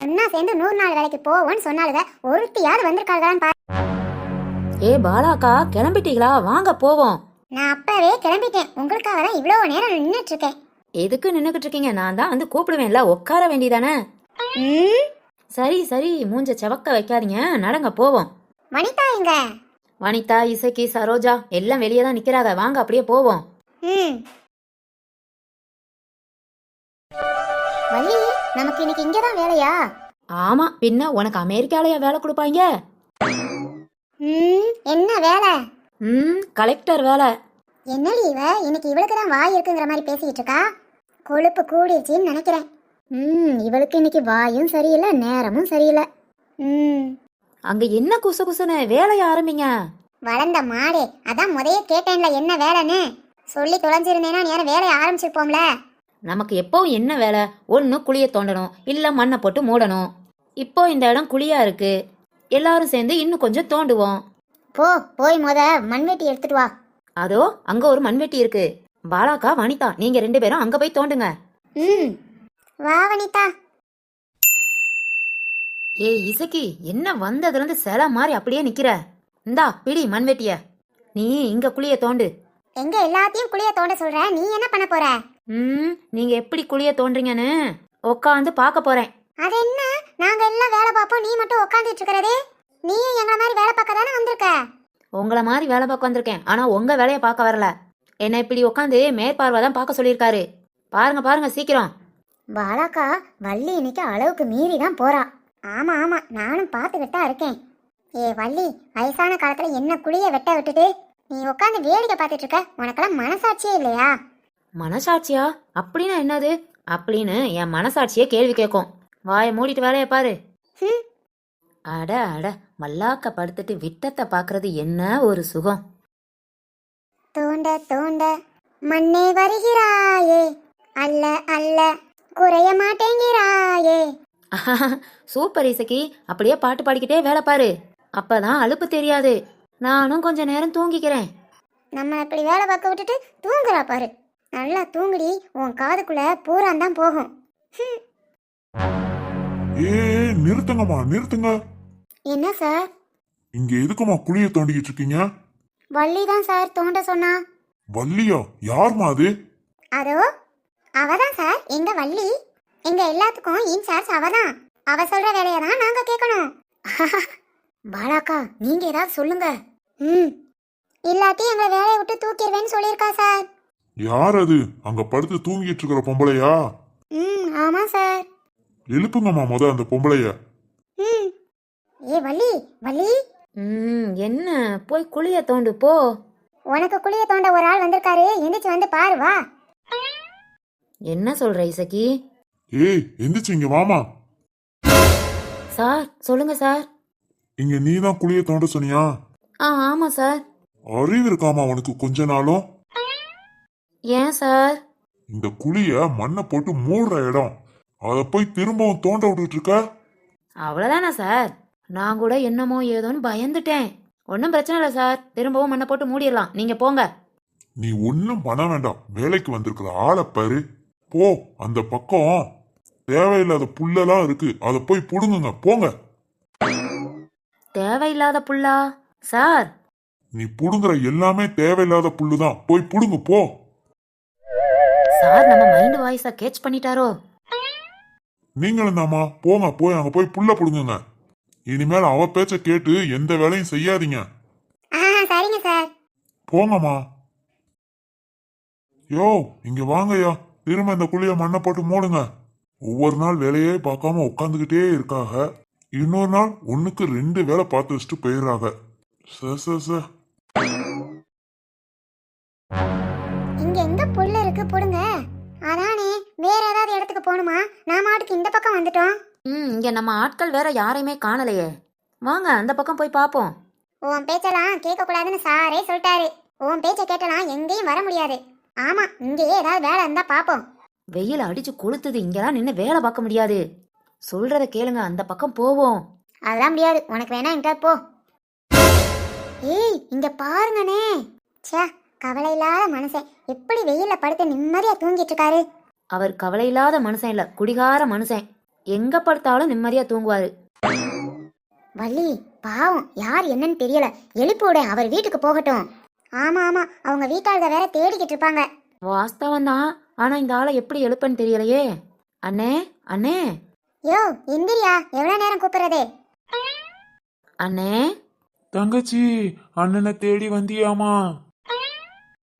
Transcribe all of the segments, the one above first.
ஒன்னா சேர்ந்து நூறு நாள் வேலைக்கு போவோம்னு சொன்னாலுங்க ஒருத்தியாவது வந்திருக்காங்களான்னு பாரு. ஏ பாலாக்கா கிளம்பிட்டீங்களா? வாங்க போவோம். நான் அப்பவே கிளம்பிட்டேன். உங்களுக்காக தான் இவ்வளோ நேரம் நின்றுட்டு இருக்கேன் எதுக்கு நின்னுக்கிட்டு இருக்கீங்க நான் தான் வந்து கூப்பிடுவேன்ல உட்கார வேண்டியதானே? ம்? சரி சரி மூஞ்ச செவக்க வைக்காதீங்க. நடங்க போவோம். வனிதா எங்க? வனிதா இசக்கி சரோஜா எல்லாம் வெளியே தான் நிக்கிறாங்க. வாங்க அப்படியே போவோம். ம். வள்ளி நமக்கு இன்னைக்கு இங்கே தான் வேலையா? ஆமா பின்ன உனக்கு அமெரிக்காலயா வேலை கொடுப்பாங்க? ம் என்ன வேலை? ம் கலெக்டர் வேலை. என்னடி இவ? இன்னைக்கு இவளுக்கு தான் வாய் இருக்குங்கிற மாதிரி பேசிக்கிட்டு இருக்கா? கொழுப்பு கூடிருச்சின்னு நினைக்கிறேன். ம் இவளுக்கு இன்னைக்கு வாயும் சரியில்லை நேரமும் சரியில்லை. ம். அங்க என்ன குசு குசுன்னு வேலைய ஆரம்பிங்க. வளர்ந்த மாடே அதான் முதைய கேட்டேன்ல என்ன வேலைன்னு. சொல்லி தொலைஞ்சிருந்தேன்னா நேரம் வேலையை ஆரம்பிச்சிருப்போம்ல. நமக்கு எப்போ என்ன வேலை? ஒன்று குழிய தோண்டணும் இல்ல மண்ணை போட்டு மூடணும். இப்போ இந்த இடம் குழியா இருக்கு. எல்லாரும் சேர்ந்து இன்னும் கொஞ்சம் தோண்டுவோம். போ போய் முத மண்வெட்டி எடுத்துட்டு வா. அதோ அங்க ஒரு மண்வெட்டி இருக்கு. பாலாக்கா வனிதா நீங்க ரெண்டு பேரும் அங்க போய் தோண்டுங்க. ம். வா வனிதா. ஏய் இசக்கி என்ன வந்ததுல இருந்து சில மாதிரி அப்படியே நிக்கிற? இந்தா பிடி மண்வெட்டிய. நீ இங்க குழிய தோண்டு. எங்க எல்லாத்தையும் குளிய தோண்ட சொல்ற? நீ என்ன பண்ண போற? ம் நீங்க எப்படி குழிய தோன்றீங்கன்னு உட்காந்து பார்க்க போறேன். அது என்ன? நாங்க எல்லாம் வேலை பார்ப்போம் நீ மட்டும் உட்காந்துட்டு இருக்கிறதே. நீயும் எங்களை மாதிரி வேலை பார்க்க தானே வந்திருக்க? உங்கள மாதிரி வேலை பார்க்க வந்திருக்கேன் ஆனா உங்க வேலையை பார்க்க வரல. என்ன இப்படி உட்காந்து மேற்பார்வை தான் பார்க்க சொல்லியிருக்காரு. பாருங்க பாருங்க சீக்கிரம். பாலாக்கா வள்ளி இன்னைக்கு அளவுக்கு மீறி தான் போறா. ஆமா ஆமா நானும் பார்த்துக்கிட்டு தான் இருக்கேன். ஏ வள்ளி வயசான காலத்துல என்ன குழிய வெட்ட விட்டுட்டு நீ உட்காந்து வேடிக்கை பார்த்துட்டு இருக்க? உனக்கெல்லாம் மனசாட்சியே இல்லையா? மனசாட்சியா? அப்படின்னா என்னது? அப்படின்னு என் மனசாட்சியே கேள்வி கேட்கும் வாயை மூடிட்டு வேலையை பாரு. அட அட மல்லாக்க படுத்துட்டு விட்டத்தை பார்க்கறது என்ன ஒரு சுகம்? தோண்ட தோண்ட மண்ணே வருகிறாயே அல்ல அல்ல குறைய மாட்டேங்கிறாயே. சூப்பர் இசக்கி. அப்படியே பாட்டு பாடிக்கிட்டே வேலை பாரு. அப்பதான் அலுப்பு தெரியாது. நானும் கொஞ்ச நேரம் தூங்கிக்கிறேன். நம்ம இப்படி வேலை பார்க்க விட்டுட்டு தூங்குறா பாரு. நல்லா தூங்குடி. உன் காதுக்குள்ள பூரான் தான் போகும். ஏ நிறுத்துங்கம்மா நிறுத்துங்க. என்ன சார்? இங்க எதுக்குமா குழிய தோண்டிக்கிட்டு இருக்கீங்க? வள்ளி தான் சார் தோண்ட சொன்னா. வள்ளியா? யாரும்மா அது? அதோ அவதான் சார் எங்க வள்ளி. எங்க எல்லாத்துக்கும் இன்சார்ஜ் அவதான். அவ சொல்ற வேலையை தான் நாங்க கேட்கணும். பாலாக்கா நீங்க ஏதாவது சொல்லுங்க. ம். இல்லாட்டி எங்களை வேலையை விட்டு தூக்கிடுவேன்னு சொல்லியிருக்கா சார். யார் அது? அங்க படுத்து தூங்கிட்டு இருக்கிற பொம்பளையா? ம் ஆமா சார். எழுப்புங்கம்மா முத அந்த பொம்பளைய. ம். ஏ வள்ளி வள்ளி. ம் என்ன? போய் குழிய தோண்டு போ. உனக்கு குழிய தோண்ட ஒரு ஆள் வந்திருக்காரு. எந்திரிச்சு வந்து பாரு வா. என்ன சொல்ற இசக்கி? ஏய் எந்திரிச்சு இங்க வாமா. சார் சொல்லுங்க சார். இங்க நீ தான் குழிய தோண்ட சொன்னியா? ஆ ஆமா சார். அறிவு இருக்காமா உனக்கு கொஞ்ச நாளும்? ஏன் சார்? இந்த குழிய மண்ணை போட்டு மூடுற இடம். அத போய் திரும்பவும் தோண்ட விட்டுட்டு இருக்க? அவ்வளோதானே சார்? நான் கூட என்னமோ ஏதோன்னு பயந்துட்டேன். ஒன்றும் பிரச்சனை இல்லை சார். திரும்பவும் மண்ணை போட்டு மூடிடலாம். நீங்க போங்க. நீ ஒன்னும் பண்ண வேண்டாம். வேலைக்கு வந்திருக்கிற ஆளை பாரு. போ அந்த பக்கம். தேவையில்லாத புல்லெல்லாம் இருக்கு. அதை போய் புடுங்குங்க. போங்க. தேவையில்லாத புல்லா? சார். நீ புடுங்குற எல்லாமே தேவையில்லாத புல்லுதான். போய் புடுங்கு போ. சார் நம்ம மைண்ட் வாய்ஸை கேட்ச் பண்ணிட்டாரோ? நீங்களும் தாமா போங்க போய் அங்க போய் புல்ல புடுங்குங்க. இனிமேல் அவ பேச்ச கேட்டு எந்த வேலையும் செய்யாதீங்க. ஆ சரிங்க சார். போங்கம்மா. யோ இங்க வாங்கய்யா. திரும்ப இந்த குழிய மண்ணை போட்டு மூடுங்க. ஒவ்வொரு நாள் வேலையே பார்க்காம உட்காந்துக்கிட்டே இருக்காக. இன்னொரு நாள் ஒண்ணுக்கு ரெண்டு வேலை பார்த்து வச்சுட்டு போயிடுறாங்க ச ச ச. இந்த பக்கம் வந்துட்டோம். ம் இங்க நம்ம ஆட்கள் வேற யாரையுமே காணலையே. வாங்க அந்த பக்கம் போய் பார்ப்போம் உன் பேச்செல்லாம் கேட்க கூடாதுன்னு சாரே சொல்லிட்டாரு. உன் பேச்சை கேட்டலாம் எங்கேயும் வர முடியாது. ஆமா இங்கேயே ஏதாவது வேலை இருந்தா பாப்போம். வெயில் அடிச்சு கொளுத்துது இங்கெல்லாம் நின்று வேலை பார்க்க முடியாது. சொல்றத கேளுங்க அந்த பக்கம் போவோம். அதெல்லாம் முடியாது. உனக்கு வேணா எங்க போ. ஏய் இங்க பாருங்கனே ச்சே கவலை இல்லாத மனுஷன். எப்படி வெயில்ல படுத்து நிம்மதியா தூங்கிட்டு இருக்காரு? அவர் கவலை இல்லாத மனுஷன் இல்ல குடிகார மனுஷன். எங்க படுத்தாலும் நிம்மதியா தூங்குவாரு. வள்ளி பாவம் யார் என்னன்னு தெரியல. எழுப்பி விட அவர் வீட்டுக்கு போகட்டும். ஆமா ஆமா அவங்க வீட்டாளுக வேற தேடிக்கிட்டு இருப்பாங்க. வாஸ்தவம் தான். ஆனா இந்த ஆளை எப்படி எழுப்பன்னு தெரியலையே. அண்ணே அண்ணே. யோ இந்திரியா எவ்வளவு நேரம் கூப்பிடுறதே? அண்ணே. தங்கச்சி அண்ணனை தேடி வந்தியாமா?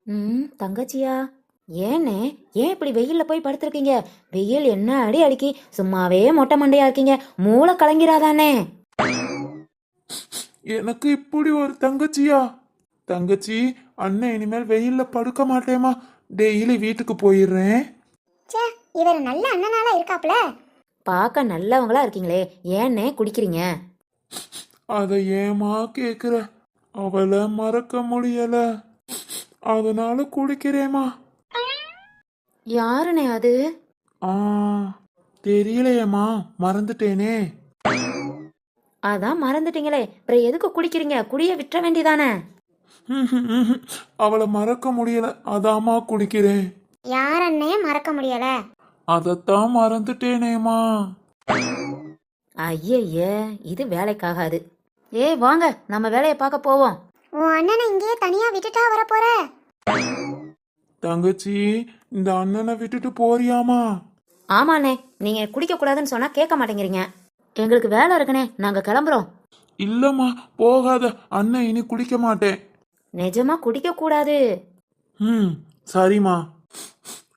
ம் தங்கச்சியா? ஏண்ணே ஏன் இப்படி வெயில்ல போய் படுத்திருக்கீங்க? வெயில் என்ன அடி அடிக்கி? சும்மாவே மொட்டை மண்டையா இருக்கீங்க. மூளை கலங்கிறாதானே? எனக்கு இப்படி ஒரு தங்கச்சியா? தங்கச்சி அண்ணன் இனிமேல் வெயில்ல படுக்க மாட்டேமா டெய்லி வீட்டுக்கு போயிடுறேன். ச்சே இவர் நல்ல அண்ணனால இருக்காப்ல பார்க்க நல்லவங்களா இருக்கீங்களே. ஏண்ணே குடிக்கிறீங்க? அதை ஏமா கேக்குற? அவளை மறக்க முடியல. அதனால குடிக்கிறேமா யாருண்ணே அது? ஆ தெரியலையேம்மா மறந்துட்டேனே. அதான் மறந்துட்டீங்களே அப்புறம் எதுக்கு குடிக்கிறீங்க? குடிய விட்டுற வேண்டியதானே? அவளை மறக்க முடியல அதாம்மா குடிக்கிறேன். யார் அண்ணே மறக்க முடியல? அதைத்தான் மறந்துட்டேனேம்மா. ஐயய்ய இது வேலைக்காகாது. ஏய் வாங்க நம்ம வேலையை பார்க்க போவோம். உன் அண்ணனை இங்கேயே தனியா விட்டுட்டா வர போற தங்கச்சி இந்த அண்ணனை விட்டுட்டு போறியாமா? ஆமாண்ணே நீங்க குடிக்க கூடாதுன்னு சொன்னா கேட்க மாட்டேங்கிறீங்க. எங்களுக்கு வேலை இருக்குண்ணே நாங்க கிளம்புறோம். இல்லம்மா போகாத அண்ணன் இனி குடிக்க மாட்டேன். நிஜமா குடிக்க கூடாது ம் சரிம்மா.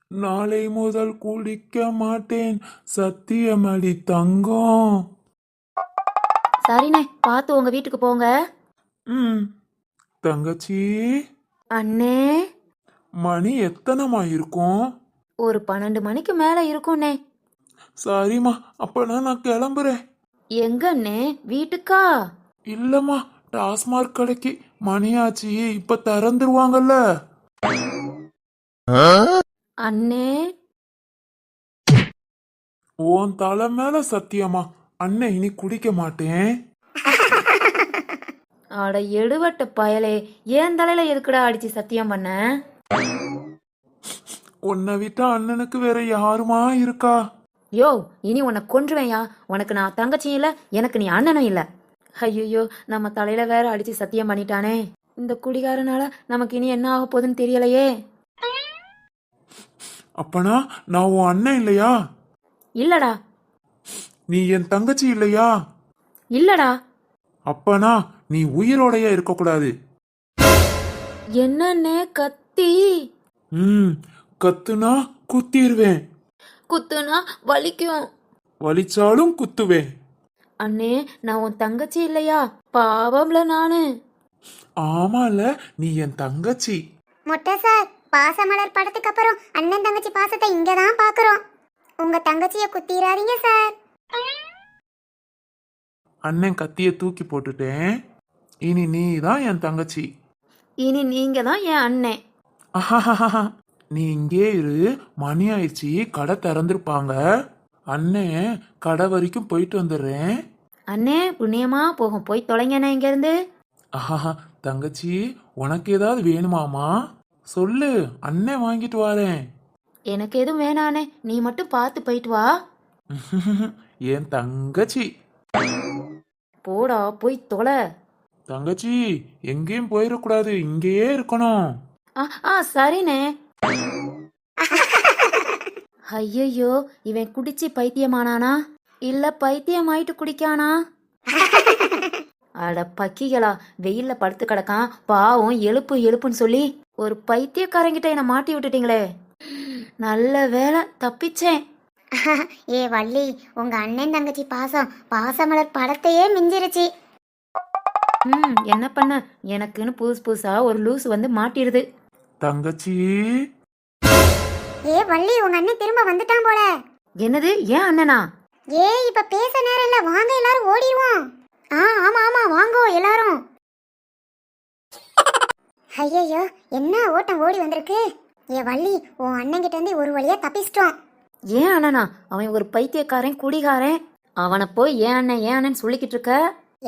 நாளை முதல் குடிக்க மாட்டேன் சத்தியமடி தங்கம். சரிண்ணே பார்த்து உங்க வீட்டுக்கு போங்க. ம் தங்கச்சி. அண்ணே. மணி எத்தனைமா இருக்கும் ஒரு பன்னெண்டு மணிக்கு மேல இருக்கும்ண்ணே. சரிம்மா அப்பனா நான் கிளம்புறேன். எங்க அண்ணே வீட்டுக்கா? இல்லம்மா டாஸ்மார்க் கடைக்கு. மணியாச்சு இப்ப திறந்துருவாங்கல்ல. அண்ணே? உன் தலை மேல சத்தியமா அண்ணன் இனி குடிக்க மாட்டேன். அட எடுவட்ட பயலே. ஏன் தலையில எதுக்குடா அடிச்சு சத்தியம் பண்ண? உன்னை விட்டா அண்ணனுக்கு வேற யாருமா இருக்கா? யோ இனி உன்னை கொன்றுவேன்யா உனக்கு நான் தங்கச்சியும் இல்ல எனக்கு நீ அண்ணனும் இல்ல. ஐயோ நம்ம தலையில வேற அடிச்சு சத்தியம் பண்ணிட்டானே. இந்த குடிகாரனால நமக்கு இனி என்ன ஆக போகுதுன்னு தெரியலையே. அப்பனா நான் உன் அண்ணன் இல்லையா? இல்லடா. நீ என் தங்கச்சி இல்லையா? இல்லடா. அப்பனா நீ உயிரோடைய இருக்கக்கூடாது. என்னன்னே கத்தி. ம் கத்துனா குத்திடுவேன் குத்துனா வலிக்கும். வலிச்சாலும் குத்துவேன். அண்ணே நான் உன் தங்கச்சி இல்லையா? பாவம்ல நானு. ஆமால நீ என் தங்கச்சி. மொட்டை சார் பாசமலர் படத்துக்கு அப்புறம் அண்ணன் தங்கச்சி பாசத்தை இங்க தான் பாக்குறோம். உங்க தங்கச்சிய குத்திராதீங்க சார். அண்ணன் கத்திய தூக்கி போட்டுட்டேன். இனி நீ தான் என் தங்கச்சி. இனி நீங்க தான் என் அண்ணே அஹாஹாஹா. நீ இங்கே இரு மணி ஆயிடுச்சு கடை திறந்திருப்பாங்க. அண்ணன் கடை வரைக்கும் போயிட்டு வந்துடுறேன். அண்ணே புண்ணியமா போகும் போய் தொலைங்கண்ணே இங்க இருந்து ஆஹா தங்கச்சி உனக்கு ஏதாவது வேணுமாமா சொல்லு அண்ணன் வாங்கிட்டு வரேன். எனக்கு எதுவும் வேணானே நீ மட்டும் பார்த்து போயிட்டு வா. என் தங்கச்சி. போடா போய் தொலை. தங்கச்சி எங்கேயும் போயிடக்கூடாது இங்கேயே இருக்கணும். ஆ ஆ சரிண்ணே. ஐயையோ இவன் குடிச்சு பைத்தியமானானா? இல்ல பைத்தியமாயிட்டு குடிக்கானா? அட பக்கிகளா வெயில்ல படுத்து கிடக்கான் பாவம் எழுப்பு எழுப்புன்னு சொல்லி ஒரு பைத்தியக்காரங்கிட்ட என்ன மாட்டி விட்டுட்டீங்களே. நல்ல வேலை தப்பிச்சேன். ஏ வள்ளி உங்க அண்ணன் தங்கச்சி பாசம் பாசமலர் படத்தையே மிஞ்சிருச்சு. ம் என்ன பண்ண? எனக்குன்னு புதுசு புதுசா ஒரு லூஸ் வந்து மாட்டிடுது. தங்கச்சி. ஏ வள்ளி உங்க அண்ணன் திரும்ப வந்துட்டான் போல. என்னது? ஏன் அண்ணனா? ஏ இப்ப பேச நேரம் இல்ல. வாங்க எல்லாரும் ஓடிடுவோம். ஆ ஆமா ஆமா வாங்கோ எல்லாரும். ஐயையோ என்ன ஓட்டம் ஓடி வந்திருக்கு? ஏ வள்ளி உன் அண்ணன் கிட்ட இருந்து ஒரு வழியா தப்பிச்சிட்டோம். ஏன் அண்ணனா? அவன் ஒரு பைத்தியக்காரன் குடிகாரன். அவனை போய் ஏன் அண்ணன் ஏன் அண்ணன் சொல்லிக்கிட்டு இருக்க?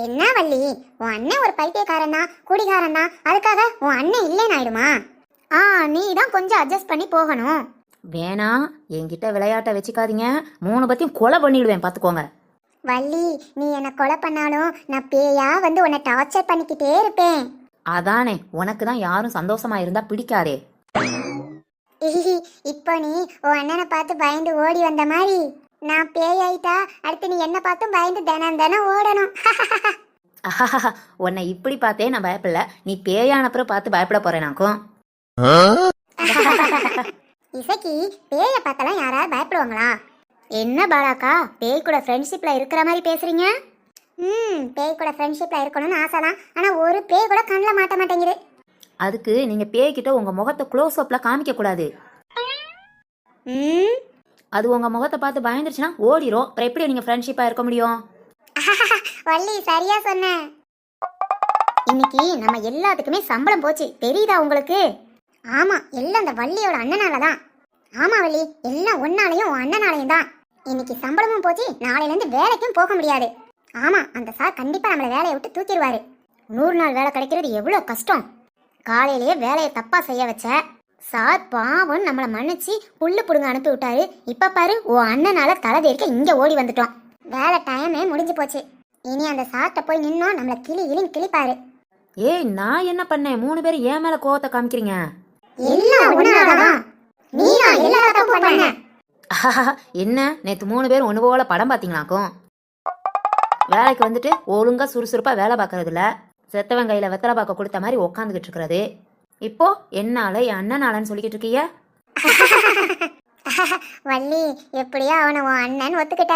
என்ன வள்ளி? உன் அண்ணன் ஒரு பைத்தியக்காரன் தான் குடிகாரன் தான் அதுக்காக உன் அண்ணன் இல்லைன்னு ஆயிடுமா? ஆ நீ தான் கொஞ்சம் அட்ஜஸ்ட் பண்ணி போகணும். வேணாம் என்கிட்ட விளையாட்ட வச்சுக்காதீங்க. மூணு பத்தியும் கொலை பண்ணிடுவேன் பார்த்துக்கோங்க. வள்ளி நீ என்ன கொலை பண்ணாலும் நான் பேயா வந்து உன்னை டார்ச்சர் பண்ணிக்கிட்டே இருப்பேன். அதானே உனக்கு தான் யாரும் சந்தோஷமா இருந்தா பிடிக்காதே. இப்போ நீ உன் அண்ணனை பார்த்து பயந்து ஓடி வந்த மாதிரி. நான் பேய் ஆயிட்டா அடுத்து நீ என்ன பார்த்தும் பயந்து தினம் தினம் ஓடணும். உன்னை இப்படி பார்த்தே நான் பயப்படல. நீ பேயானப்புறம் பார்த்து பயப்பட போறேனாக்கும் இசைக்கு பேயை பார்த்தாலாம் யாராவது பயப்படுவாங்களா? என்ன பாலாக்கா பேய் கூட ஃப்ரெண்ட்ஷிப்ல இருக்கிற மாதிரி பேசுறீங்க? ம் பேய் கூட ஃப்ரெண்ட்ஷிப்ல இருக்கணும்னு ஆசை தான் ஆனா ஒரு பேய் கூட கண்ணில் மாட்ட மாட்டேங்குது. அதுக்கு நீங்க பேய்கிட்ட உங்க முகத்தை க்ளோஸ் அப்ல காமிக்க கூடாது ம். அது உங்க முகத்தை பார்த்து பயந்துருச்சுன்னா ஓடிரும். அப்புறம் எப்படி நீங்க ஃப்ரெண்ட்ஷிப்பா இருக்க முடியும்? வள்ளி சரியா சொன்ன. இன்னைக்கு நம்ம எல்லாத்துக்குமே சம்பளம் போச்சு. தெரியுதா உங்களுக்கு? ஆமா எல்லாம் அந்த வள்ளியோட அண்ணனால தான் ஆமா வள்ளி எல்லாம் ஒன்னாலையும் உன் அண்ணனாலையும் தான். இன்னைக்கு சம்பளமும் போச்சு நாளையில இருந்து வேலைக்கும் போக முடியாது. ஆமா அந்த சார் கண்டிப்பா நம்மள வேலையை விட்டு தூக்கிடுவாரு. நூறு நாள் வேலை கிடைக்கிறது எவ்வளவு கஷ்டம். காலையிலேயே வேலையை தப்பா செய்ய வச்ச சார் பாவம் நம்மளை மன்னிச்சு புல்லு புடுங்க அனுப்பி விட்டாரு. இப்ப பாரு ஓ அண்ணனால தலை தேர்க்க இங்க ஓடி வந்துட்டோம் வேலை டைமே முடிஞ்சு போச்சு. இனி அந்த சார்ட்ட போய் நின்னோம் நம்மள கிளி கிளின்னு கிளிப்பாரு ஏய் நான் என்ன பண்ணேன்? மூணு பேரும் ஏன் மேல கோவத்தை காமிக்கிறீங்க? எல்லாம் உன்னாலதான் நீ தான் எல்லா தப்பும் பண்ண. என்ன? நேத்து மூணு பேரும் ஒன்று போல படம் பார்த்தீங்களாக்கும் வேலைக்கு வந்துட்டு ஒழுங்கா சுறுசுறுப்பா வேலை பார்க்கறது இல்ல செத்தவன் கையில வெத்தலை பார்க்க கொடுத்த மாதிரி உக்காந்துக்கிட்டு இருக்கிறது. இப்போ என்னால என் அண்ணனாலன்னு சொல்லிக்கிட்டு இருக்கீங்க வள்ளி எப்படியோ அவனை உன் அண்ணன் ஒத்துக்கிட்ட.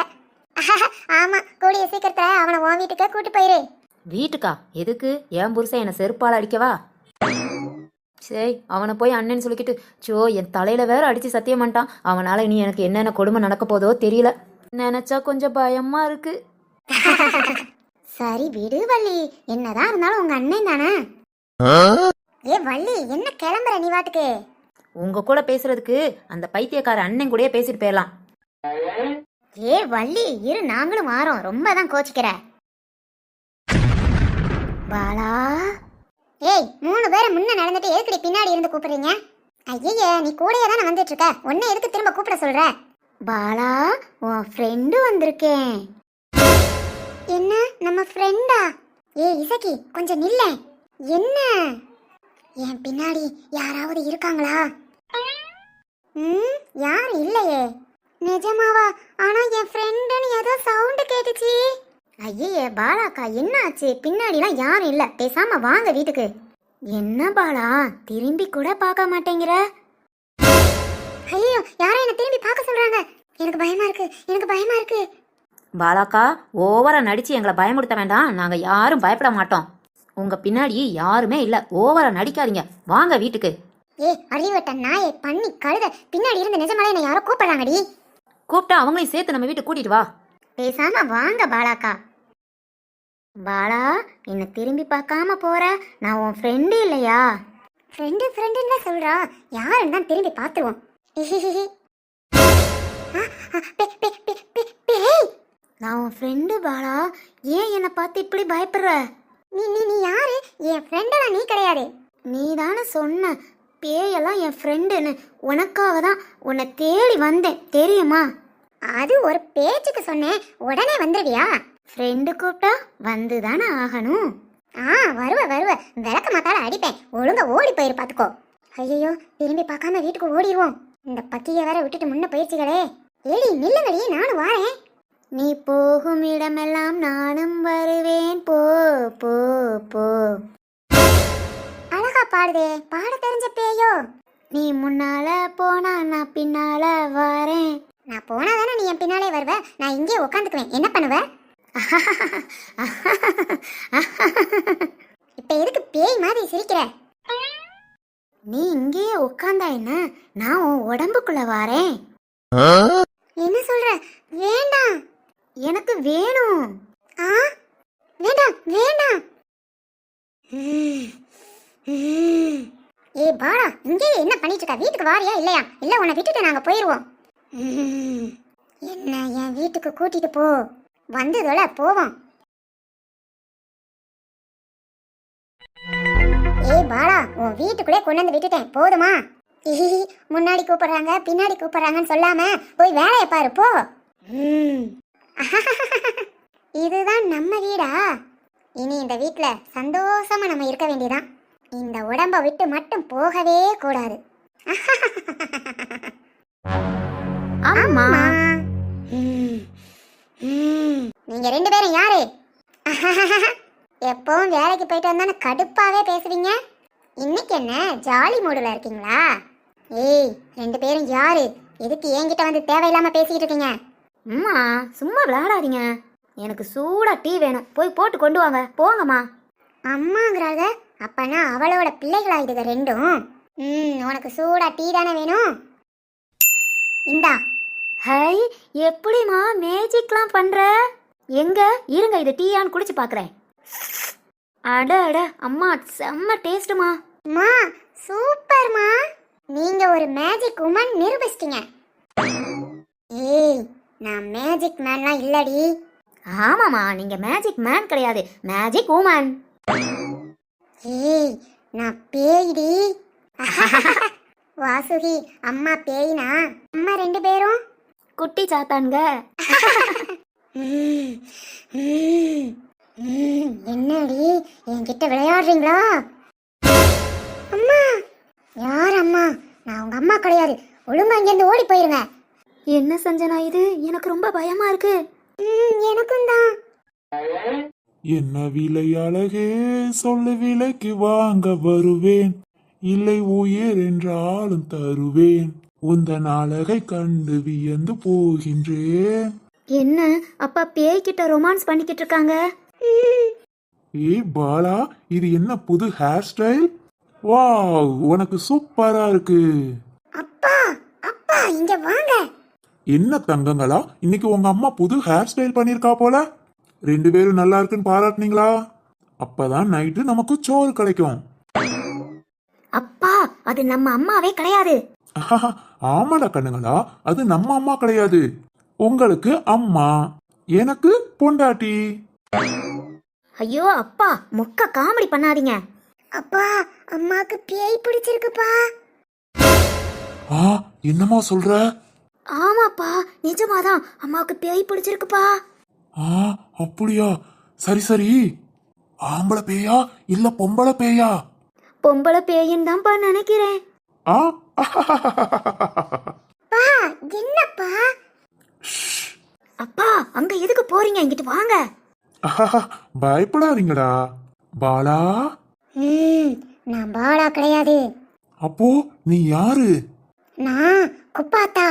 ஆமா கூடிய சீக்கிரத்துல அவனை உன் வீட்டுக்கு கூட்டு போயிரு. வீட்டுக்கா? எதுக்கு? என் புருஷன் என்னை செருப்பால் அடிக்கவா? சரி அவனை போய் அண்ணன் சொல்லிக்கிட்டு சோ என் தலையில வேற அடிச்சு சத்தியம் பண்ணிட்டான். அவனால இனி எனக்கு என்னென்ன கொடுமை நடக்க போதோ தெரியல. நினைச்சா கொஞ்சம் பயமா இருக்கு. சரி விடு வள்ளி. என்னதான் இருந்தாலும் உங்க அண்ணன் தானே? ஏ வள்ளி என்ன கிளம்புற நீ வாட்டுக்கு? உங்க கூட பேசுறதுக்கு அந்த பைத்தியக்கார அண்ணன் கூடயே பேசிட்டு போயிடலாம். ஏ வள்ளி இரு நாங்களும் வாரோம் ரொம்ப தான் கோச்சிக்கிற. பாலா ஏய் மூணு பேரும் முன்ன நடந்துட்டு எதுக்கடி பின்னாடி இருந்து கூப்பிடுறீங்க? ஐயே நீ கூடயே தானே வந்துட்டு இருக்க உன்னை எதுக்கு திரும்ப கூப்பிட சொல்ற? பாலா உன் ஃப்ரெண்டு வந்திருக்கேன். என்ன? நம்ம ஃப்ரெண்டா ஏ இசக்கி கொஞ்சம் நில்ல. என்ன? என் பின்னாடி யாராவது இருக்காங்களா? ம் யாரும் இல்லையே. நிஜமாவா? ஆனா என் ஃப்ரெண்டுன்னு ஏதோ சவுண்ட் கேட்டுச்சு. ஐயே பாலாக்கா என்ன ஆச்சு பின்னாடிலாம் யாரும் இல்ல. பேசாம வாங்க வீட்டுக்கு. என்ன பாலா? திரும்பி கூட பார்க்க மாட்டேங்கிற? ஐயோ யாரும் என்ன திரும்பி பார்க்க சொல்றாங்க. எனக்கு பயமா இருக்கு. எனக்கு பயமா இருக்கு. பாலாக்கா ஓவரா நடிச்சு எங்களை பயமுறுத்த வேண்டாம். நாங்க யாரும் பயப்பட மாட்டோம். உங்க பின்னாடி யாருமே இல்ல. ஓவரா நடிக்காதீங்க. வாங்க வீட்டுக்கு. ஏ அறிவட்ட நாயை பண்ணி கழுத. பின்னாடி இருந்து நிஜமாலே என்ன யாரோ கூப்பிடுறாங்கடி. கூப்பிட்டா அவங்களையும் சேர்த்து நம்ம வீட்டுக்கு கூட்டிட்டு வா. பேசாம வாங்க பாலாக்கா. பாலா என்ன திரும்பி பார்க்காம போற? நான் உன் ஃப்ரெண்டு இல்லையா? ஃப்ரெண்டு ஃப்ரெண்டுன்னு தான் சொல்றா யாருன்னு தான் திரும்பி பார்த்துருவோம். நான் உன் ஃப்ரெண்டு பாலா. ஏன் என்னை பார்த்து இப்படி பயப்படுற? நீ நீ நீ யாரு? என் ஃப்ரெண்டெல்லாம் நீ கிடையாது. நீ தானே சொன்ன. பேயெல்லாம் என் ஃப்ரெண்டுன்னு உனக்காக தான் உன்னை தேடி வந்தேன். தெரியுமா? அது ஒரு பேச்சுக்கு சொன்னேன். உடனே வந்துடுவியா ஃப்ரெண்டு கூப்பிட்டா வந்து தானே ஆகணும்? ஆ வருவ வருவ. விளக்க மாத்தால அடிப்பேன். ஒழுங்க ஓடி போயிரு பாத்துக்கோ. ஐயோ திரும்பி பார்க்காம வீட்டுக்கு ஓடிடுவோம் இந்த பக்கிய வேற விட்டுட்டு முன்ன போயிடுச்சுகளே ஏடி நில்லுங்கடி நானும் வாரேன். நீ போகும் இடமெல்லாம் நானும் வருவேன். போ போ போ. அழகா பாடுதே. பாட தெரிஞ்ச பேயோ. நீ முன்னால போனா நான் பின்னால வரேன். நான் போனா தானே நீ என் பின்னாலே வருவ? நான் இங்கே உட்காந்துக்குவேன் என்ன பண்ணுவேன் இப்ப எதுக்கு பேய் மாதிரி சிரிக்கிற? நீ இங்கேயே உட்காந்தா என்ன? நான் உன் உடம்புக்குள்ள வாரேன். என்ன சொல்ற? வேண்டாம். எனக்கு வேணும். ஆ? வேண்டாம் வேண்டாம். ஏய் பாடா இங்கே என்ன பண்ணிட்டு இருக்க வீட்டுக்கு வாரியா இல்லையா? இல்ல உன்னை விட்டுட்டு நாங்க போயிருவோம். என்ன என் வீட்டுக்கு கூட்டிட்டு போ. வந்ததோட போவோம். ஏய் பாலா உன் வீட்டுக்குள்ளே கொண்டு வந்து விட்டுட்டேன். போதுமா? இஹிஹி, முன்னாடி கூப்பிடுறாங்க பின்னாடி கூப்பிடுறாங்கன்னு சொல்லாம போய் வேலையை பாரு போ. ம். இதுதான் நம்ம வீடா? இனி இந்த வீட்ல சந்தோஷமா நம்ம இருக்க வேண்டியதான் இந்த உடம்ப விட்டு மட்டும் போகவே கூடாது. ஆமா ம். ம். நீங்க ரெண்டு பேரும் யாரு? எப்பவும் வேலைக்கு போயிட்டு வந்தானே கடுப்பாவே பேசுவீங்க? இன்னைக்கு என்ன ஜாலி மூடுல இருக்கீங்களா? ஏய் ரெண்டு பேரும் யாரு? எதுக்கு என்கிட்ட வந்து தேவையில்லாம பேசிக்கிட்டு இருக்கீங்க? அம்மா சும்மா விளையாடாதீங்க. எனக்கு சூடா டீ வேணும். போய் போட்டு கொண்டு வாங்க. போங்கம்மா. அம்மாங்கிறாங்க. அப்பனா அவளோட பிள்ளைகளா இதுக ரெண்டும்? ம் உனக்கு சூடா டீ தானே வேணும்? இந்தா ஹை எப்படிம்மா மேஜிக்லாம் பண்ற? எங்க? இருங்க இது டீயான்னு குடிச்சு பார்க்கறேன் அட அட அம்மா செம்ம டேஸ்ட்டுமா. மா சூப்பர்மா. நீங்க ஒரு மேஜிக் உமன் நிரூபிச்சிட்டீங்க. ஏய் நான் மேஜிக் மேன்லாம் இல்லடி. ஆமாம்மா நீங்க மேஜிக் மேன் கிடையாது. Magic woman. ஏய் நான் பேய்டி. வாசுகி அம்மா பேய்னா? அம்மா ரெண்டு பேரும்? குட்டி சாத்தான்க. ம், ம், ம், என்னடி என்கிட்ட விளையாடுறீங்களா? அம்மா யார் அம்மா? நான் உங்க அம்மா கிடையாது. ஒழுங்கா இங்கேருந்து ஓடி போயிருங்க. என்ன சஞ்சனா இது? எனக்கு ரொம்ப பயமா இருக்கு. ம், எனக்கும் தான். என்ன விலை அழகே சொல்லு விலைக்கு வாங்க வருவேன். இல்லை உயிர் என்றாலும் தருவேன். உந்தன் அழகை கண்டு வியந்து போகின்றேன். என்ன? அப்பா பேய்கிட்ட ரொமான்ஸ் பண்ணிக்கிட்டு இருக்காங்க? ஏய் பாலா இது என்ன புது ஹேர் ஸ்டைல் வாவ் உனக்கு சூப்பரா இருக்கு. அப்பா அப்பா இங்க வாங்க. என்ன தங்கங்களா இன்னைக்கு உங்க அம்மா புது ஹேர் ஸ்டைல் பண்ணிருக்கா போல? ரெண்டு பேரும் நல்லா இருக்குன்னு பாராட்டுனீங்களா? அப்பதான் நைட்டு நமக்கு சோறு கிடைக்கும். அப்பா அது நம்ம அம்மாவே கிடையாது. ஆமாடா கண்ணுங்களா அது நம்ம அம்மா கிடையாது. உங்களுக்கு அம்மா. எனக்கு பொண்டாட்டி. ஐயோ அப்பா மொக்க காமெடி பண்ணாதீங்க. அப்பா அம்மாக்கு பேய் பிடிச்சிருக்குப்பா. ஆ என்னம்மா சொல்ற? ஆமாப்பா நிஜமாதான் அம்மாவுக்கு பேய் பிடிச்சிருக்குப்பா. ஆ அப்படியா? சரி சரி. ஆம்பளை பேயா இல்ல பொம்பளை பேயா? பொம்பளை பேயின்னு தான்ப்பா நினைக்கிறேன். ஆ? பா என்னப்பா? அப்பா அங்க எதுக்கு போறீங்க? இங்கிட்டு வாங்க. பயப்படாதீங்கடா. பாலா? ம் நான் பாலா கிடையாது. அப்போ நீ யாரு? நான் குப்பாத்தா.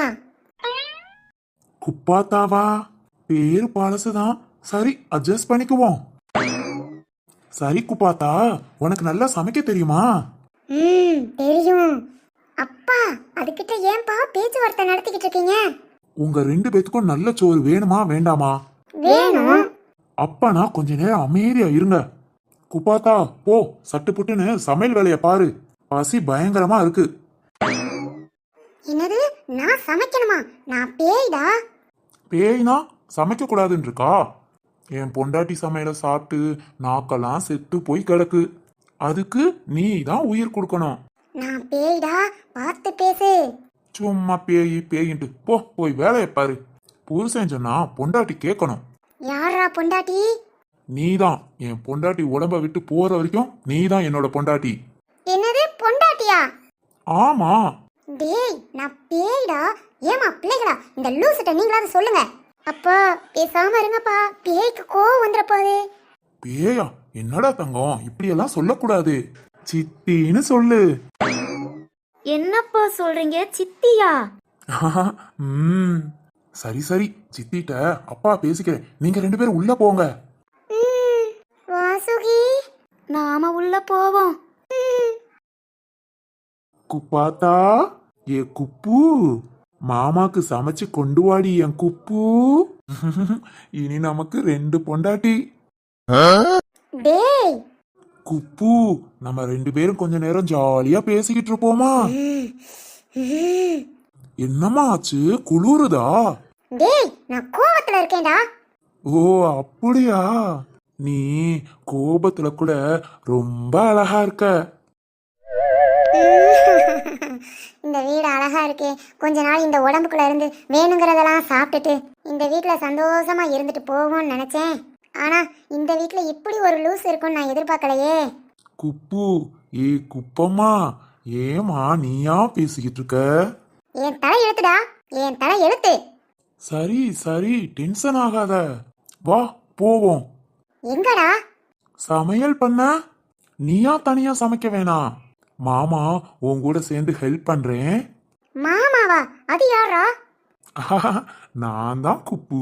குப்பாத்தாவா? பேரு பழசுதான் சரி அட்ஜஸ்ட் பண்ணிக்குவோம். சரி குப்பாத்தா உனக்கு நல்லா சமைக்க தெரியுமா? ம் தெரியும். அப்பா அதுகிட்ட ஏன்பா பேச்சுவார்த்தை நடத்திக்கிட்டு இருக்கீங்க உங்க ரெண்டு பேத்துக்கும் நல்ல சோறு வேணுமா வேண்டாமா? வேணும் அப்பனா கொஞ்ச நேரம் அமைதியா இருங்க. குப்பாத்தா போ சட்டு புட்டுன்னு சமையல் வேலைய பாரு. பசி பயங்கரமா இருக்கு. என்னது? நான் சமைக்கணுமா? நான் பேய்டா. பேய்னா சமைக்க கூடாதுன்னு இருக்கா என் பொண்டாட்டி சமையல சாப்பிட்டு நாக்கெல்லாம் செத்து போய் கிடக்கு. அதுக்கு நீ தான் உயிர் கொடுக்கணும். நான் பேய்டா பார்த்து பேசு. சும்மா பேய் பேயின்ட்டு. போ போய் வேலையை பாரு. புருஷன் சொன்னா பொண்டாட்டி கேட்கணும். யாரா பொண்டாட்டி? நீதான். என் பொண்டாட்டி உடம்ப விட்டு போற வரைக்கும் நீதான் என்னோட பொண்டாட்டி. என்னது பொண்டாட்டியா? ஆமா. டேய் நான் பேய்டா. ஏமா பிள்ளைகளா? இந்த லூசிட்ட நீங்களாவது சொல்லுங்க. அப்பா பேசாம இருங்கப்பா. பேய்க்கு கோவம் வந்துட போகுது. பேயா? என்னடா தங்கம்? இப்படியெல்லாம் சொல்லக்கூடாது. சித்தின்னு சொல்லு. என்னப்பா சொல்றீங்க? சித்தியா? ம். சரி சரி. சித்திட்ட அப்பா பேசிக்கிறேன். நீங்க ரெண்டு பேரும் உள்ள போங்க. வாசுகி நாம உள்ள போவோம். குப்பாத்தா ஏ குப்பு மாமாக்கு சமைச்சு கொண்டு வாடி என் குப்பு. இனி நமக்கு ரெண்டு பொண்டாட்டி. டேய் குப்பு. நம்ம ரெண்டு பேரும் கொஞ்ச நேரம் ஜாலியா பேசிக்கிட்டு இருப்போமா. என்னம்மா ஆச்சு? குளிருதா? டேய் நான் கோவத்துல இருக்கேன்டா. ஓ அப்படியா? நீ கோபத்துல கூட ரொம்ப அழகா இருக்க. இந்த வீடு அழகா இருக்கே. கொஞ்ச நாள் இந்த உடம்புக்குள்ள இருந்து வேணுங்கிறதெல்லாம் சாப்பிட்டுட்டு இந்த வீட்ல சந்தோஷமா இருந்துட்டு போவோம்னு நினைச்சேன். ஆனா இந்த வீட்ல இப்படி ஒரு லூஸ் இருக்கும்னு நான் எதிர்பார்க்கலையே. குப்பு ஏ குப்பம்மா ஏமா நீயா பேசிக்கிட்டு இருக்க? என் தலை எழுத்துடா என் தலை எழுத்து. சரி சரி டென்ஷன் ஆகாத. வா போவோம். எங்கடா? சமையல் பண்ண? நீயா தனியா சமைக்க வேணாம் மாமா உன் கூட சேர்ந்து ஹெல்ப் பண்றேன். மாமாவா? அது யாரா நான் தான் குப்பு.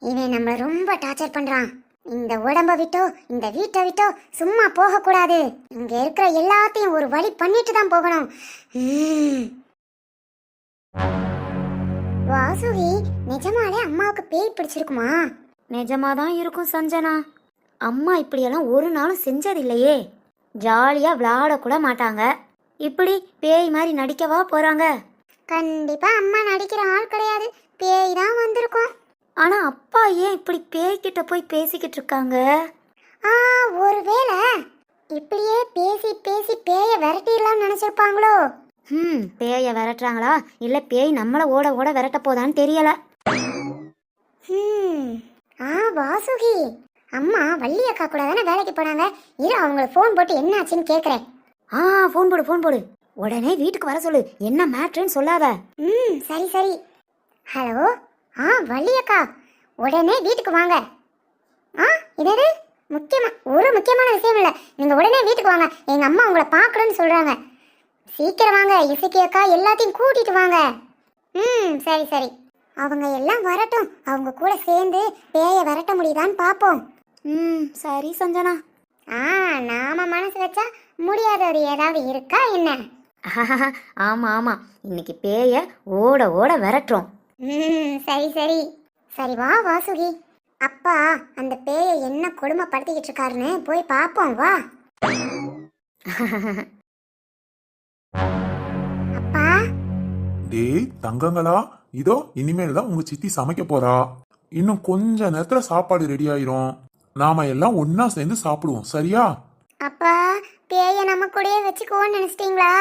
இவன் நம்மள ரொம்ப டார்ச்சர் பண்றான். இந்த உடம்ப விட்டோ இந்த வீட்டை விட்டோ சும்மா போக கூடாது இங்க இருக்கிற எல்லாத்தையும் ஒரு வழி பண்ணிட்டு தான் போகணும். வாசுகி நிஜமாலே அம்மாவுக்கு பேய் பிடிச்சிருக்குமா? நிஜமாதான் இருக்கும் சஞ்சனா. அம்மா இப்படியெல்லாம் ஒரு நாளும் செஞ்சதில்லையே. ஜாலியா விளையாட கூட மாட்டாங்க. இப்படி பேய் மாதிரி நடிக்கவா போறாங்க? கண்டிப்பா அம்மா நடிக்கிற ஆள் கிடையாது. பேய் தான் வந்திருக்கும். ஆனா அப்பா ஏன் இப்படி பேய்கிட்ட போய் பேசிக்கிட்டு இருக்காங்க? ஆ ஒருவேளை இப்படியே பேசி பேசி பேய விரட்டிடலாம்னு நினைச்சிருப்பாங்களோ? ம் பேயை விரட்டுறாங்களா? இல்ல பேய் நம்மள ஓட ஓட விரட்ட போதான்னு தெரியல. ஹம். ஆ வாசுகி. அம்மா வள்ளி அக்கா கூட தானே வேலைக்கு போனாங்க? இரு அவங்களுக்கு ஃபோன் போட்டு என்ன ஆச்சுன்னு கேட்குறேன் ஆ ஃபோன் போடு ஃபோன் போடு. உடனே வீட்டுக்கு வர சொல்லு. என்ன மேட்ருன்னு சொல்லாத. ம் சரி சரி. ஹலோ? ஆ வள்ளி அக்கா உடனே வீட்டுக்கு வாங்க. ஆ இதது முக்கியமா ஒரு முக்கியமான விஷயம் இல்லை. நீங்கள் உடனே வீட்டுக்கு வாங்க. எங்கள் அம்மா உங்களை பார்க்கணும்னு சொல்கிறாங்க சீக்கிரம் வாங்க. இசைக்கு அக்கா எல்லாத்தையும் கூட்டிட்டு வாங்க. ம் சரி சரி. அவங்க எல்லாம் வரட்டும். அவங்க கூட சேர்ந்து பேய விரட்ட முடியுதான்னு பார்ப்போம் ம் சரி சஞ்சனா. ஆ நாம மனசு வச்சா முடியாதது ஏதாவது இருக்கா என்ன? ஆமா ஆமா. இன்னைக்கு பேய ஓட ஓட விரட்டுறோம். ம் சரி சரி. சரி வா வாசுகி. அப்பா அந்த பேயை என்ன கொடுமைப்படுத்திக்கிட்டு இருக்காருன்னு போய் பார்ப்போம் வா. அப்பா. டேய் தங்கங்களா இதோ இனிமேல் தான் உங்க சித்தி சமைக்க போறா. இன்னும் கொஞ்ச நேரத்துல சாப்பாடு ரெடி ஆயிரும். நாம எல்லாம் ஒண்ணா சேர்ந்து சாப்பிடுவோம் சரியா? அப்பா பேயை நம்ம கூடயே வச்சுக்குவோன்னு நினைச்சிட்டீங்களா?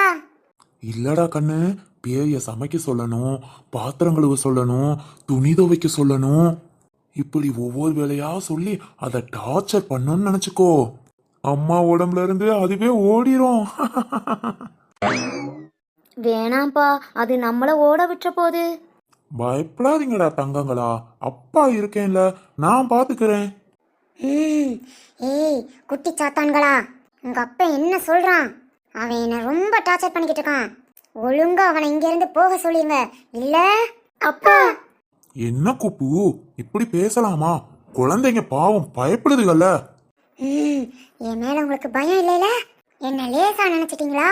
இல்லடா கண்ணு பேய சமைக்க சொல்லணும் பாத்திரம் கழுவ சொல்லணும் துணி துவைக்க சொல்லணும். இப்படி ஒவ்வொரு வேலையா சொல்லி அதை டார்ச்சர் பண்ணணும்னு நினைச்சுக்கோ. அம்மா உடம்புல இருந்து அதுவே ஓடிரும். வேணாம்ப்பா அது நம்மள ஓட விட்டுற போது. பயப்படாதீங்கடா தங்கங்களா. அப்பா இருக்கேன்ல நான் பாத்துக்கிறேன். ம் ஏய் குட்டி சாத்தான்களா. உங்க அப்பா என்ன சொல்றான்? அவன் என்ன ரொம்ப டார்ச்சர் பண்ணிக்கிட்டு இருக்கான். ஒழுங்கா அவனை இங்க இருந்து போக சொல்லிருங்க இல்ல? அப்பா! என்ன குப்பு? இப்படி பேசலாமா? குழந்தைங்க பாவம் பயப்படுதுகள்ல. ம் என் மேல உங்களுக்கு பயம் இல்லைல? என்ன லேசா நினைச்சிட்டீங்களா?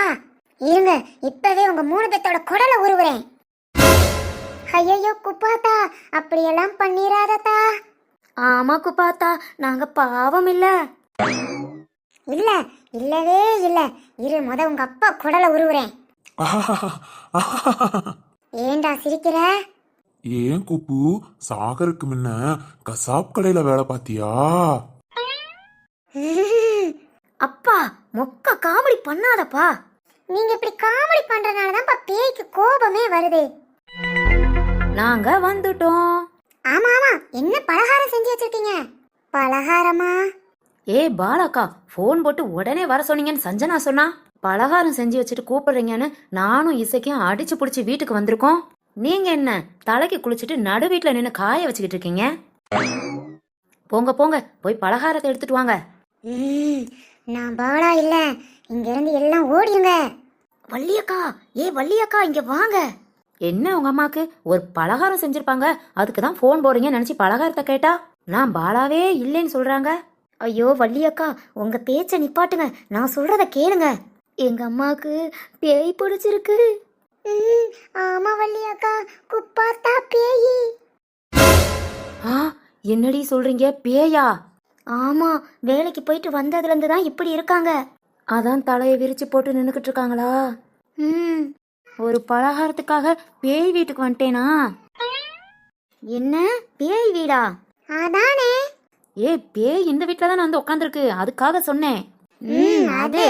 இருங்க இப்பவே உங்க மூணு பேத்தோட குடலை உருவுறேன். ஐயோ குப்பாத்தா அப்படியெல்லாம் பண்ணிராதத்தா. ஆமா குப்பாத்தா நாங்க பாவம் இல்ல. இல்ல இல்லவே இல்ல. இரு முத உங்க அப்பா குடலை உருவுறேன். ஏண்டா சிரிக்கிற? ஏன் குப்பு? சாகருக்கு முன்ன கசாப் கடையில வேலை பாத்தியா அப்பா மொக்க காமெடி பண்ணாதப்பா. நீங்க இப்படி காமெடி பண்றதுனால தான் பேய்க்கு கோபமே வருது. நாங்க வந்துட்டோம். ஆமா ஆமா. என்ன பலகாரம் செஞ்சு வச்சிருக்கீங்க? பலகாரமா? ஏ பாலாக்கா ஃபோன் போட்டு உடனே வர சொன்னீங்கன்னு சஞ்சனா சொன்னா? பலகாரம் செஞ்சு வச்சுட்டு கூப்பிடுறீங்கன்னு நானும் இசைக்கும் அடிச்சு புடிச்சு வீட்டுக்கு வந்திருக்கோம். நீங்க என்ன தலைக்கு குளிச்சுட்டு நடு வீட்டுல நின்று காய வச்சுக்கிட்டு இருக்கீங்க? போங்க போங்க போய் பலகாரத்தை எடுத்துட்டு வாங்க. நான் பாலா இல்ல. இங்க இருந்து எல்லாம் ஓடிடுங்க வள்ளியக்கா ஏ வள்ளியக்கா இங்க வாங்க. என்ன உங்க அம்மாக்கு? ஒரு பலகாரம் செஞ்சிருப்பாங்க. அதுக்கு தான் ஃபோன் போடுறீங்கன்னு நினைச்சு பலகாரத்தை கேட்டா? நான் பாலாவே இல்லைன்னு சொல்றாங்க. ஐயோ வள்ளியக்கா உங்க பேச்ச நிப்பாட்டுங்க. நான் சொல்றத கேளுங்க. எங்க அம்மாக்கு பேய் பிடிச்சிருக்கு. ம், ஆமா வள்ளி அக்கா குப்பாத்தா பேயி. ஆ என்னடி சொல்றீங்க பேயா? ஆமா வேலைக்கு போயிட்டு வந்ததுல இருந்து தான் இப்படி இருக்காங்க. அதான் தலையை விரிச்சு போட்டு நின்னுக்கிட்டு இருக்காங்களா? ம். ஒரு பலகாரத்துக்காக பேய் வீட்டுக்கு வந்துட்டேனா? என்ன பேய் வீடா? அதானே. ஏ பேய் இந்த வீட்டில் தான் வந்து உட்காந்துருக்கு அதுக்காக சொன்னேன். ம் அது.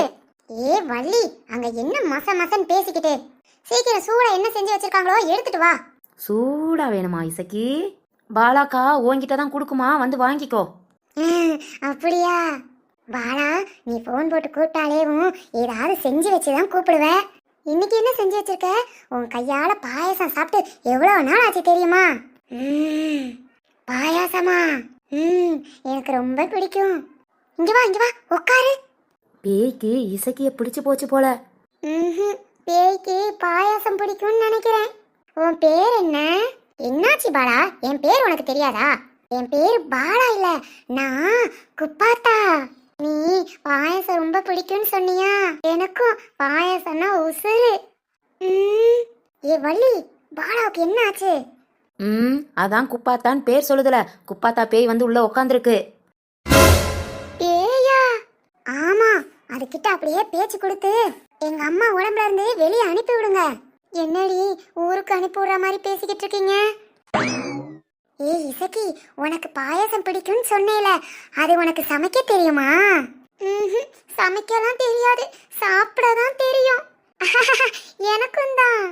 ஏ வள்ளி அங்க என்ன மச மசன் பேசிக்கிட்டு? சீக்கிரம் சூட என்ன செஞ்சு வச்சிருக்காங்களோ எடுத்துட்டு வா. சூடா வேணுமா இசக்கி? பாலாக்கா உன்கிட்ட தான் கொடுக்குமா? வந்து வாங்கிக்கோ. அப்படியா? பாலா நீ ஃபோன் போட்டு கூப்பிட்டாலேவும் ஏதாவது செஞ்சு வச்சுதான் கூப்பிடுவ. இன்னைக்கு என்ன செஞ்சு வச்சிருக்க? உன் கையால பாயாசம் சாப்பிட்டு எவ்வளவு நாள் ஆச்சு தெரியுமா? பாயாசமா? ம் எனக்கு ரொம்ப பிடிக்கும். இங்க வா இங்க வா உட்காரு. பேய்க்கு இசக்கிய பிடிச்சு போச்சு போல. ம்ஹும். பேய்க்கு பாயாசம் பிடிக்கும்னு நினைக்கிறேன். உன் பேர் என்ன? என்னாச்சு பாலா? என் பேர் உனக்கு தெரியாதா? என் பேர் பாலா இல்ல நான் குப்பாத்தா. நீ பாயாசம் ரொம்ப பிடிக்கும்னு சொன்னியா? எனக்கும் பாயாசம்னா உசுரு ம், ஏ வள்ளி பாலாவுக்கு என்ன ஆச்சு ம் அதான் குப்பாத்தான் பேர் சொல்லுதுல. குப்பாத்தா பேய் வந்து உள்ள உக்காந்துருக்கு. அதுகிட்ட அப்படியே பேச்சு கொடுத்து எங்க அம்மா உடம்புல இருந்து வெளியே அனுப்பி விடுங்க. என்னடி ஊருக்கு அனுப்பி விடுற மாதிரி பேசிக்கிட்டு இருக்கீங்க? ஏய் இசக்கி உனக்கு பாயாசம் பிடிக்கும்னு சொன்னேல அது உனக்கு சமைக்க தெரியுமா? சமைக்கலாம் தெரியாது சாப்பிட தான் தெரியும். எனக்கும் தான்.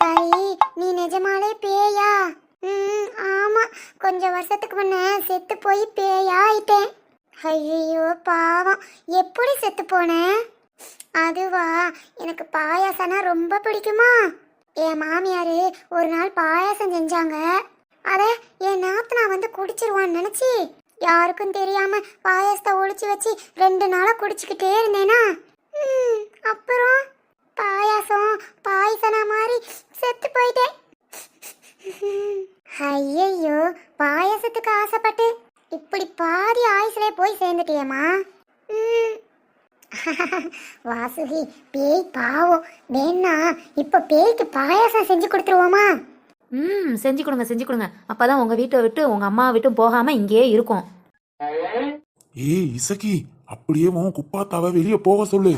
சரி நீ நிஜமாலே பேயா? ம் ஆமா கொஞ்சம் வருஷத்துக்கு முன்ன செத்து போய் பேயா ஆயிட்டேன் ஐயோ பாவம். எப்படி செத்து போனேன் அதுவா எனக்கு பாயாசம்னா ரொம்ப பிடிக்குமா? என் மாமியார் ஒரு நாள் பாயாசம் செஞ்சாங்க. அதை என் நாத்தனா வந்து குடிச்சிருவான்னு நினச்சி யாருக்கும் தெரியாம பாயாசத்தை ஒழிச்சு வச்சு ரெண்டு நாளாக குடிச்சுக்கிட்டே இருந்தேனா? அப்புறம்? பாயாசம் பாயசனா மாதிரி செத்து போயிட்டேன். ஐயையோ பாயாசத்துக்கு ஆசைப்பட்டு இப்படி பாதி ஆயுசுலே போய் சேர்ந்துட்டியேம்மா? ம். வாசுகி பேய் பாவம். வேணா இப்ப பேய்க்கு பாயாசம் செஞ்சு கொடுத்துருவோமா? ம் செஞ்சு கொடுங்க செஞ்சு கொடுங்க. அப்பதான் உங்க வீட்டை விட்டு உங்க அம்மா விட்டும் போகாம இங்கேயே இருக்கும். ஏய் இசக்கி அப்படியே உன் குப்பாத்தாவை வெளியே போக சொல்லு.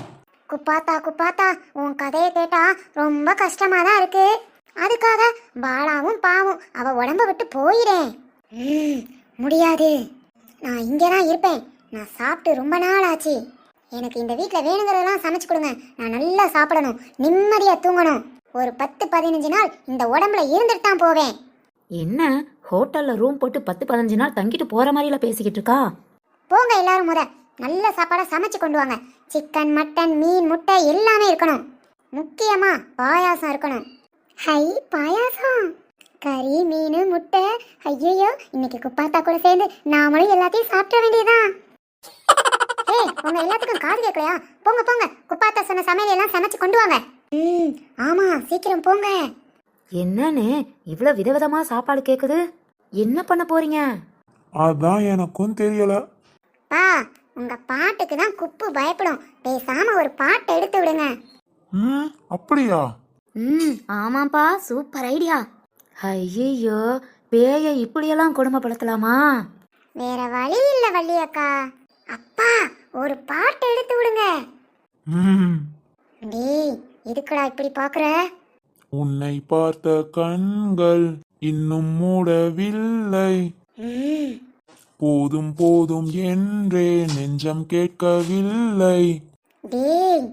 குப்பாத்தா குப்பாத்தா உன் கதையை கேட்டா ரொம்ப கஷ்டமா தான் இருக்கு. அதுக்காக பாலாவும் பாவும் அவ உடம்ப விட்டு போயிடேன் ம், முடியாது. நான் இங்கே தான் இருப்பேன். நான் சாப்பிட்டு ரொம்ப நாள் ஆச்சு. எனக்கு இந்த வீட்டில் வேணுங்கிறதெல்லாம் சமைச்சு கொடுங்க. நான் நல்லா சாப்பிடணும். நிம்மதியாக தூங்கணும். ஒரு பத்து பதினஞ்சு நாள் இந்த உடம்புல இருந்துட்டு தான் போவேன். என்ன? ஹோட்டல்ல ரூம் போட்டு பத்து பதினஞ்சு நாள் தங்கிட்டு போற மாதிரில பேசிக்கிட்டு இருக்கா? போங்க எல்லாரும் முத. நல்ல சாப்பாடா சமைச்சு கொண்டு வாங்க. சிக்கன் மட்டன் மீன் முட்டை எல்லாமே இருக்கணும். முக்கியமா பாயாசம் இருக்கணும். ஹை பாயாசம். கறி மீன் முட்டை. ஐயோ இன்னைக்கு குப்பாத்தா கூட சேர்ந்து நாமளும் எல்லாத்தையும் சாப்பிட வேண்டியதான் ஏய் உங்க எல்லாத்துக்கும் காது கேட்கலையா? போங்க போங்க. குப்பாத்தா சொன்ன சமையல் எல்லாம் சமைச்சு கொண்டு வாங்க. ம் ஆமா சீக்கிரம் போங்க. என்னன்னு இவ்வளவு விதவிதமா சாப்பாடு கேக்குது? என்ன பண்ண போறீங்க? அதான் எனக்கும் தெரியல. பா உங்க பாட்டுக்கு தான் குப்பு பயப்படும். பேசாம ஒரு பாட்டை எடுத்து விடுங்க. ம் அப்படியா? ம் ஆமாப்பா சூப்பர் ஐடியா. ஐயோ பேயை இப்படியெல்லாம் கொடுமைப்படுத்தலாமா? வேற வழி இல்ல வள்ளி அக்கா அப்பா ஒரு பாட்டு எடுத்து விடுங்க. ம் டேய் எதுக்குடா இப்படி பாக்குற? உன்னை பார்த்த கண்கள் இன்னும் மூடவில்லை. போதும் போதும் என்றே நெஞ்சம் கேட்கவில்லை. டேய்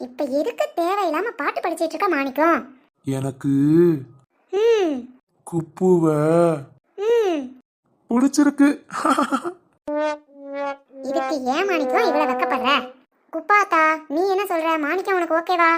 இப்ப எதுக்கு தேவையில்லாம பாட்டு படிச்சிட்டு இருக்க மாணிக்கம்? எனக்கு ம். குப்புவ. ம். பிடிச்சிருக்கு. இதுக்கு ஏன் மாணிக்கம் இவ்வளவு வெக்கப்படுற? குப்பாத்தா நீ என்ன சொல்ற? மாணிக்கம் உனக்கு ஓகேவா?